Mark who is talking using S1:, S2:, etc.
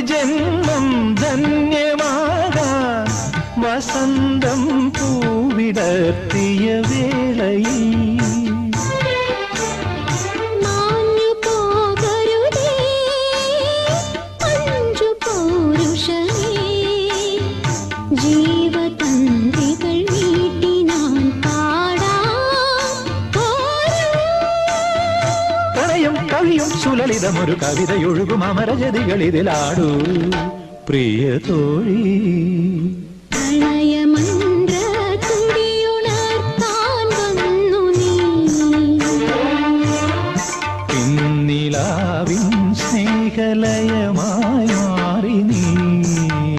S1: ജന്മം ധന്യമാകാ വസന്തം പൂവിടർത്തിയ വേളയിൽ ജീവതം കവിയും സുലളിതമൊരു കവിതയൊഴുകും അമരജതികൾ ഇതിലാടൂ പ്രിയ തോഴി. സ്നേഹലയമായ